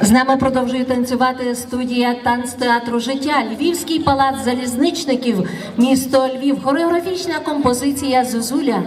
З нами продовжує танцювати студія танцтеатру життя, Львівський палац залізничників, місто Львів, хореографічна композиція Зозуля.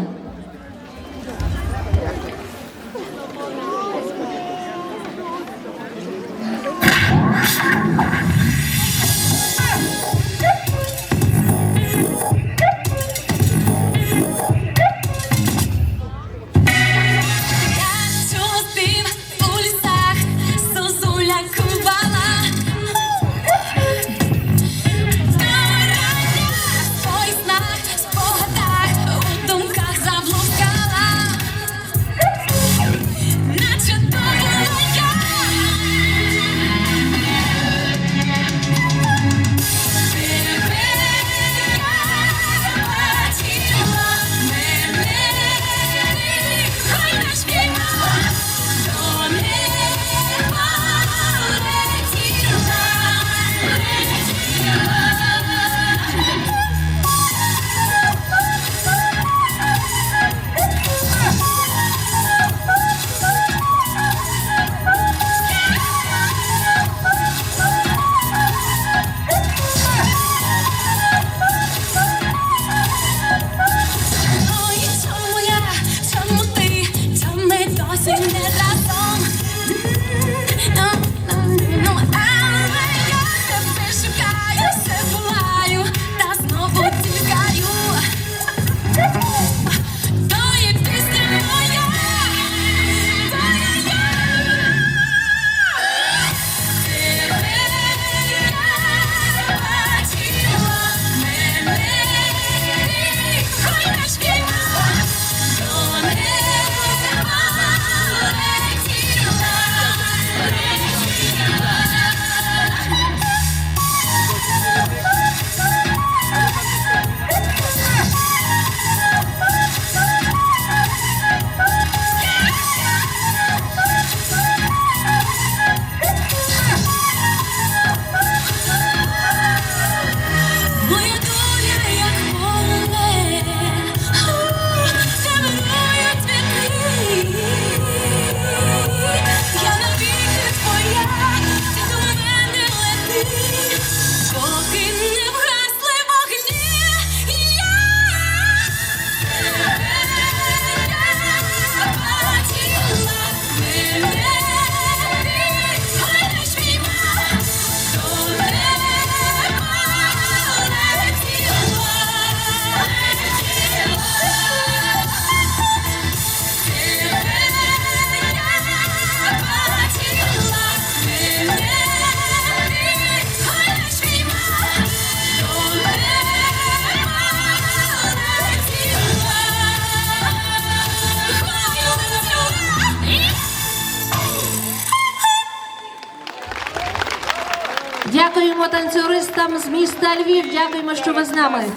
Дякуємо танцюристам з міста Львів. Дякуємо, що ви з нами.